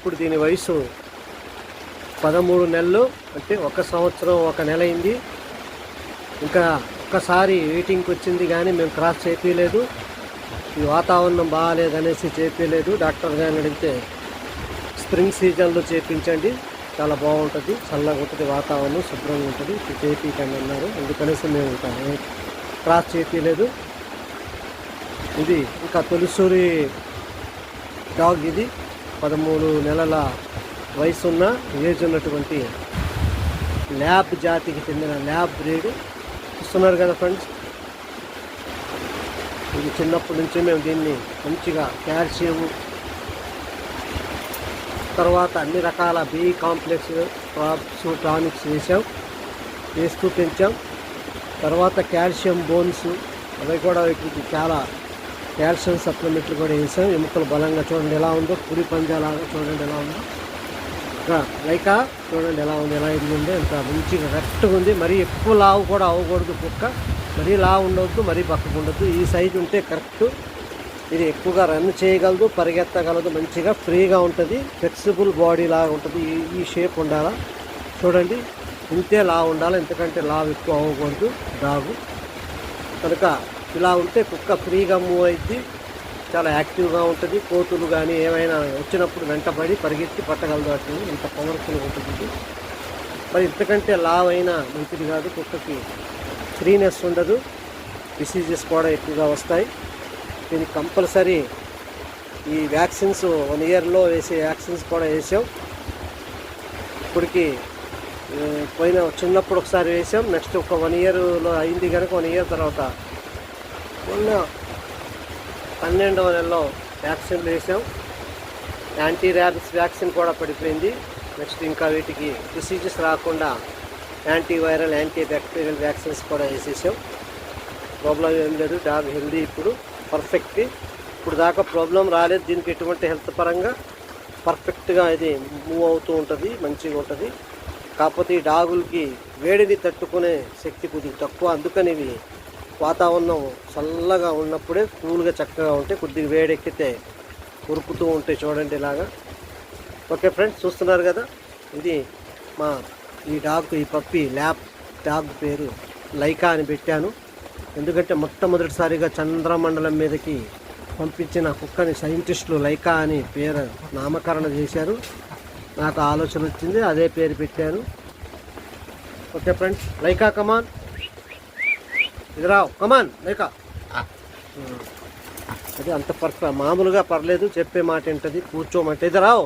ఇప్పుడు దీని వయసు పదమూడు నెలలు అంటే ఒక సంవత్సరం ఒక నెల అయింది. ఇంకా ఒక్కసారి వెయిటింగ్కి వచ్చింది కానీ మేము క్రాస్ చేపించలేదు ఈ వాతావరణం బాగాలేదనేసి చేపించలేదు డాక్టర్ గారిని అడిగితే స్ప్రింగ్ సీజన్లో చేపించండి. చాలా బాగుంటుంది. చల్లగా ఉంటుంది వాతావరణం శుభ్రంగా ఉంటుంది. చేపించండి అన్నారు. అందుకనేసి మేము ఇంకా క్రాస్ చేపించలేదు ఇది ఇంకా తొలిసూరి డాగ్ ఇది. పదమూడు నెలల వయసున్న ఏజ్ ఉన్నటువంటి ల్యాబ్ జాతికి చెందిన ల్యాబ్ బ్రీడ్. చూస్తున్నారు కదా ఫ్రెండ్స్? ఇది చిన్నప్పటి నుంచే మేము దీన్ని మంచిగా కాల్షియం తర్వాత అన్ని రకాల బి కాంప్లెక్స్ క్రాప్స్ టానిక్స్ వేసాం వేస్తూ పెంచాం. తర్వాత కాల్షియం బోన్స్ అవి కూడా వీటికి చాలా కాల్షియం సప్లిమెంట్లు కూడా వేసాం. ఎముకలు బలంగా చూడండి ఎలా ఉందో పురి పంజాలాగా చూడండి ఎలా ఉందో. లైకా చూడండి ఎలా ఉంది ఎలా ఇది ఉంది. ఎంత మంచిగా కరెక్ట్గా ఉంది. మరీ ఎక్కువ లావు కూడా అవ్వకూడదు కుక్క. మరీ లావు ఉండవద్దు మరీ పక్కకు ఉండొద్దు. ఈ సైజు ఉంటే కరెక్ట్. ఇది ఎక్కువగా రన్ చేయగలదు పరిగెత్తగలదు మంచిగా ఫ్రీగా ఉంటుంది. ఫ్లెక్సిబుల్ బాడీ లాగా ఉంటుంది. ఈ ఈ షేప్ ఉండాలా? చూడండి. ఇంతే లావు ఉండాలి? ఎందుకంటే లావు ఎక్కువ అవ్వకూడదు. డాగు కనుక ఇలా ఉంటే కుక్క ఫ్రీగా మూవ్ అయింది చాలా యాక్టివ్గా ఉంటుంది. కోతులు కానీ ఏమైనా వచ్చినప్పుడు వెంటబడి పరిగెత్తి పట్టగలదు అటు ఇంత పవర్ఫుల్ ఉంటుంది మరి ఇంతకంటే లావ్ అయినా మంచిది కాదు. కుక్కకి ఫ్రీనెస్ ఉండదు. డిసీజెస్ కూడా ఎక్కువగా వస్తాయి. దీనికి కంపల్సరీ ఈ వ్యాక్సిన్స్ వన్ ఇయర్లో వేసే వ్యాక్సిన్స్ కూడా వేసాం. ఇప్పటికి పోయిన చిన్నప్పుడు ఒకసారి వేసాం. నెక్స్ట్ ఒక వన్ ఇయర్లో అయింది కనుక వన్ ఇయర్ తర్వాత మొన్న పన్నెండవ నెలలో వ్యాక్సిన్లు వేసాం యాంటీ ర్యాబిస్ వ్యాక్సిన్ కూడా పడిపోయింది. నెక్స్ట్ ఇంకా వీటికి డిసీజెస్ రాకుండా యాంటీవైరల్ యాంటీ బ్యాక్టీరియల్ వ్యాక్సిన్స్ కూడా వేసేసాం. ప్రాబ్లం ఏం లేదు. డాగ్ హెల్దీ ఇప్పుడు. పర్ఫెక్ట్. ఇప్పుడు దాకా ప్రాబ్లం రాలేదు. దీనికి ఎటువంటి హెల్త్ పరంగా పర్ఫెక్ట్గా ఇది మూవ్ అవుతూ ఉంటుంది. మంచిగా ఉంటుంది. కాకపోతే ఈ డాగులకి వేడిని తట్టుకునే శక్తి కొద్దిగా తక్కువ. అందుకని ఇవి వాతావరణం చల్లగా ఉన్నప్పుడే కూల్గా చక్కగా ఉంటే కొద్దిగా వేడెక్కితే ఉరుకుతూ ఉంటాయి చూడండి ఇలాగా. ఓకే ఫ్రెండ్స్ చూస్తున్నారు కదా? ఇది మా ఈ డాగ్ ఈ పప్పి ల్యాబ్ డాగ్ పేరు లైకా అని పెట్టాను. ఎందుకంటే మొట్టమొదటిసారిగా చంద్రమండలం మీదకి పంపించిన కుక్కని సైంటిస్టులు లైకా అని పేరు నామకరణ చేశారు. నాకు ఆలోచన వచ్చింది అదే పేరు పెట్టాను. Okay friends Laika come on. ఇది రావు. కమాన్ లేక ah. hmm. అది అంత పర్ఫెక్ట్ మామూలుగా పర్లేదు చెప్పే మాట ఏంటది? కూర్చోమంటే ఇది రావు.